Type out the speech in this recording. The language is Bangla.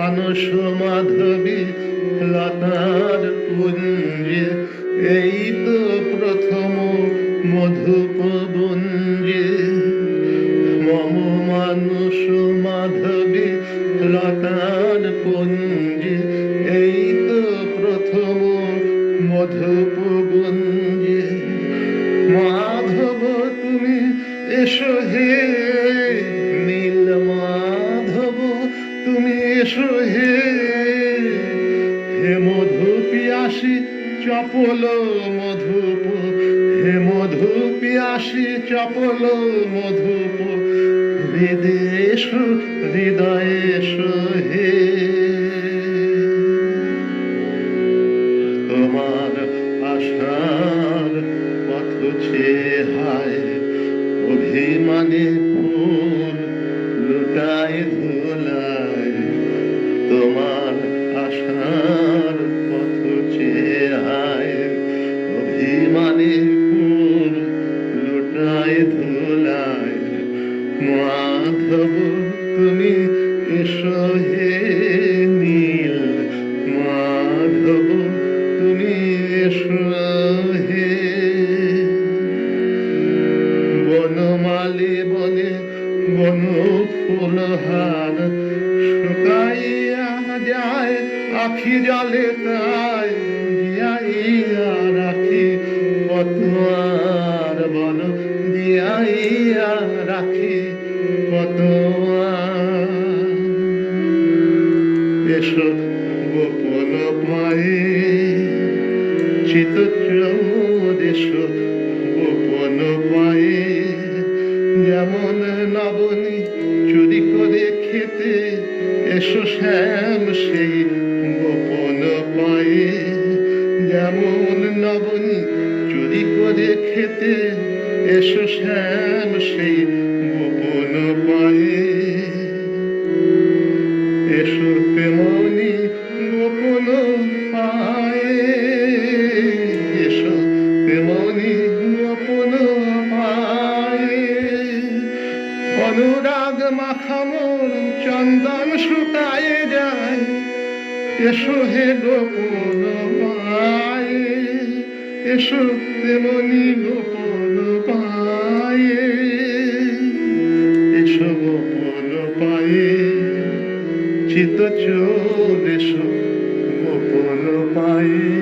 মানস মাধবী, লতার কুঞ্জে এই তো প্রথম মধুপ গুঞ্জে মম মানস মাধবী, লতার কুঞ্জে এই তো প্রথম মধুপ গুঞ্জে মাধব, তুমি এসো হে নীল মাধব। তুমি এসো হে হে মধু পিয়াসি চপল মধুপ, হে মধু পিয়াসি চপল মধুপ হৃদয় এসো হে তোমার লুটায় ধুলায়। মাধব, তুমি এসো হে নীল। মাধব, তুমি এসো হে বনমালী বনে বন ফুলহার শুকাইয়া যায় আখি জলে তাই জিয়াইয়া রাখি কত আর এসো গোপন পায়ে চিত এসো গোপন পায়ে যেমন নবনী চুরি করে খেতে, এসো শ্যাম সেই গোপন পায়ে যেমন নবনী চুরি করে খেতে এসো শ্যাম সেই গোপন পায়ে এসো তেমনি গোপন পায়ে এসো তেমনি গোপন পায়ে অনুরাগ মাখামোর চন্দন শুকায়ে যায়। এসো হে গোপন পায়ে এসো তেমনি গোপন চিত চোর গোপন পায়ে